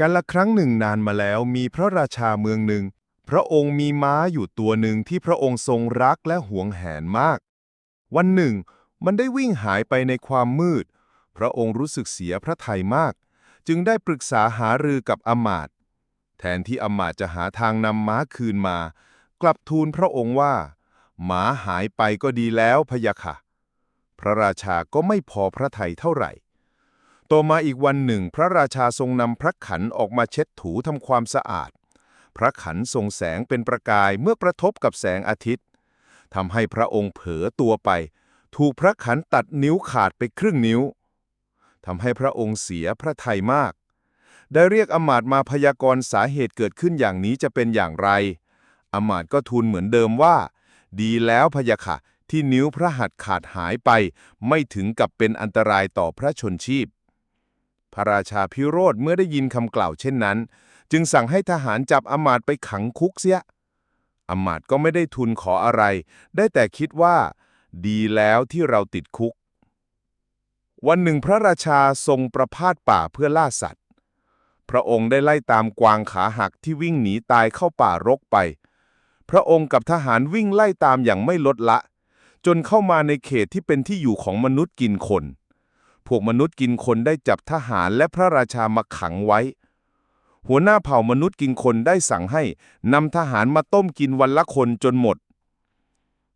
กันละครั้งหนึ่งนานมาแล้วมีพระราชาเมืองหนึ่ง พระองค์มีม้าอยู่ตัวหนึ่งที่พระองค์ทรงรักและหวงแหนมาก วันหนึ่ง มันได้วิ่งหายไปในความมืด พระองค์รู้สึกเสียพระทัยมาก จึงได้ปรึกษาหารือกับอมาตย์แทนที่อมาตย์จะหาทางนำม้าคืนมา กลับทูลพระองค์ว่าหมาหายไปก็ดีแล้วพะยะค่ะ พระราชาก็ไม่พอพระทัยเท่าไหร่ ต่อมาอีกวันหนึ่ง พระราชาทรงนำพระขันออกมาเช็ดถูทำความสะอาด พระขันทรงแสงเป็นประกายเมื่อกระทบกับแสงอาทิตย์ทำให้พระองค์เผลอตัวไป ถูกพระขันตัดนิ้วขาดไปครึ่งนิ้วทำให้พระองค์เสียพระทัยมาก ได้เรียกอมาตมาพยากรณ์สาเหตุเกิดขึ้นอย่างนี้จะเป็นอย่างไร อมาตก็ทูลเหมือนเดิมว่า ดีแล้วพยะค่ะที่นิ้วพระหัตถ์ขาดหายไป ไม่ถึงกับเป็นอันตรายต่อพระชนชีพ พระราชาพิโรธเมื่อได้ยินคำกล่าวเช่นนั้น จึงสั่งให้ทหารจับอมาตไปขังคุกเสียอมาตก็ไม่ได้ทูลขออะไร ได้แต่คิดว่า ดีแล้วที่เราติดคุก วันหนึ่งพระราชาทรงประพาสป่าเพื่อล่าสัตว์ พระองค์ได้ไล่ตามกวางขาหักที่วิ่งหนีตายเข้าป่ารกไป พระองค์กับทหารวิ่งไล่ตามอย่างไม่ลดละ จนเข้ามาในเขตที่เป็นที่อยู่ของมนุษย์กินคน พวกมนุษย์กินคนได้จับทหารและพระราชามาขังไว้ หัวหน้าเผ่ามนุษย์กินคนได้สั่งให้นำทหารมาต้มกินวันละคนจนหมด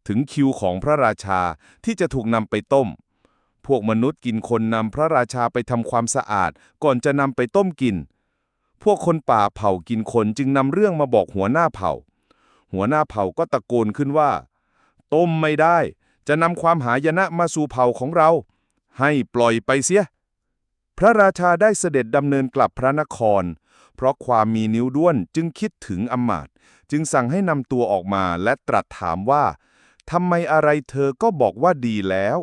ถึงคิวของพระราชาที่จะถูกนำไปต้ม พวกมนุษย์กินคนนำพระราชาไปทำความสะอาด ก่อนจะนำไปต้มกิน พวกคนป่าเผ่ากินคนจึงนำเรื่องมาบอกหัวหน้าเผ่า หัวหน้าเผ่าก็ตะโกนขึ้นว่า ต้มไม่ได้ จะนำความหายนะมาสู่เผ่าของเรา ให้ปล่อยไปเสีย พระราชาได้เสด็จดำเนินกลับพระนคร เพราะความมีนิ้วด้วนจึงคิดถึงอมาตจึงสั่งให้นำตัวออกมาและตรัสถามว่าทำไมอะไรเธอก็บอกว่าดีแล้ว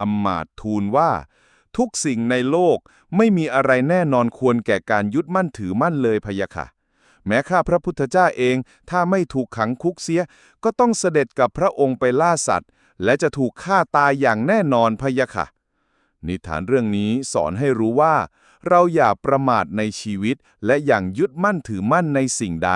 อมาตทูลว่า ทุกสิ่งในโลกไม่มีอะไรแน่นอนควรแก่การยึดมั่นถือมั่นเลยพะยะค่ะ แม้ข้าพระพุทธเจ้าเองถ้าไม่ถูกขังคุกเสีย ก็ต้องเสด็จกับพระองค์ไปล่าสัตว์ และจะถูกฆ่าตายอย่างแน่นอนพะยะค่ะ นิทานเรื่องนี้สอนให้รู้ว่า เราอย่าประมาทในชีวิต และอย่างยึดมั่นถือมั่นในสิ่งใด